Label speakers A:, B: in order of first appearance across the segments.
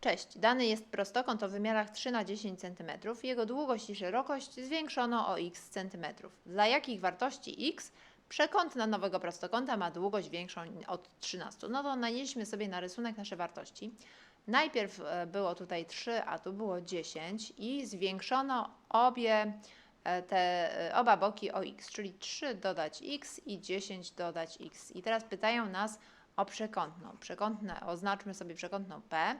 A: Cześć, dany jest prostokąt o wymiarach 3 na 10 cm. Jego długość i szerokość zwiększono o x cm. Dla jakich wartości x przekątna nowego prostokąta ma długość większą od 13? No to nanieśmy sobie na rysunek nasze wartości. Najpierw e, było tutaj 3, a tu było 10 i zwiększono obie e, te e, oba boki o x, czyli 3 dodać x i 10 dodać x. I teraz pytają nas o przekątną. Przekątne, oznaczmy sobie przekątną p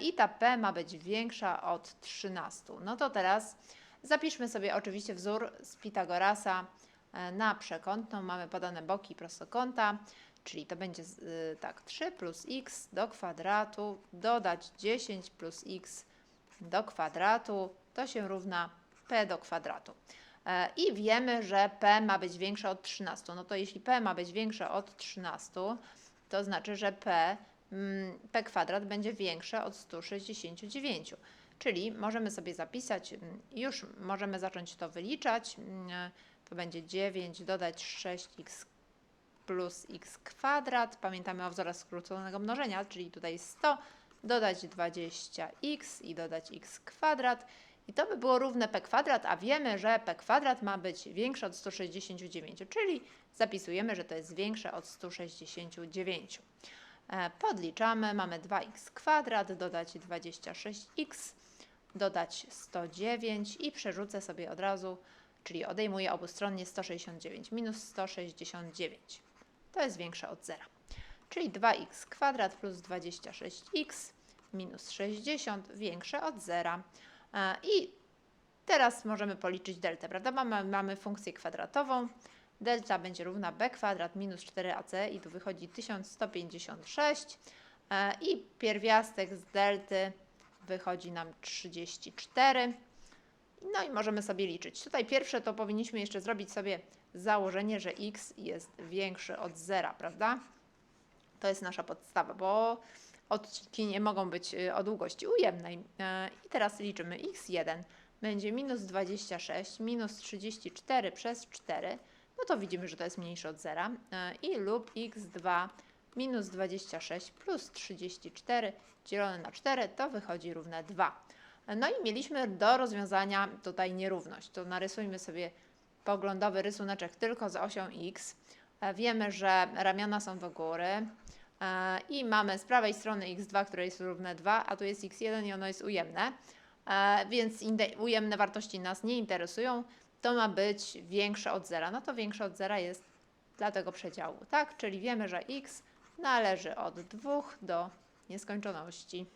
A: i ta p ma być większa od 13. No to teraz zapiszmy sobie oczywiście wzór z Pitagorasa e, na przekątną. Mamy podane boki prostokąta, czyli to będzie y, tak 3 plus x do kwadratu dodać 10 plus x do kwadratu to się równa p do kwadratu. E, I wiemy, że p ma być większe od 13. No to jeśli p ma być większe od 13, to znaczy, że p, p kwadrat będzie większe od 169. Czyli możemy sobie zapisać, mm, już możemy zacząć to wyliczać. Mm, To będzie 9 dodać 6x plus x kwadrat. Pamiętamy o wzorach skróconego mnożenia, czyli tutaj 100 dodać 20x i dodać x kwadrat. I to by było równe p kwadrat, a wiemy, że p kwadrat ma być większe od 169, czyli zapisujemy, że to jest większe od 169. E, Podliczamy, mamy 2x kwadrat, dodać 26x, dodać 109 i przerzucę sobie od razu, czyli odejmuję obustronnie 169 minus 169. To jest większe od zera. Czyli 2x kwadrat plus 26x minus 60 większe od zera. E, I teraz możemy policzyć deltę, prawda? Mamy, mamy funkcję kwadratową. Delta będzie równa b kwadrat minus 4ac i tu wychodzi 1156. E, I pierwiastek z delty wychodzi nam 34. No i możemy sobie liczyć. Tutaj pierwsze to powinniśmy jeszcze zrobić sobie założenie, że x jest większy od zera, prawda? To jest nasza podstawa, bo odcinki nie mogą być y, o długości ujemnej. E, I teraz liczymy x1 będzie minus 26 minus 34 przez 4, no to widzimy, że to jest mniejsze od zera. E, I lub x2 minus 26 plus 34 dzielone na 4 to wychodzi równe 2. No i mieliśmy do rozwiązania tutaj nierówność. To narysujmy sobie poglądowy rysuneczek tylko z osią x. E, Wiemy, że ramiona są do góry e, i mamy z prawej strony x2, które jest równe 2, a tu jest x1 i ono jest ujemne, więc ujemne wartości nas nie interesują. To ma być większe od zera. No to większe od zera jest dla tego przedziału, tak? Czyli wiemy, że x należy od 2 do nieskończoności.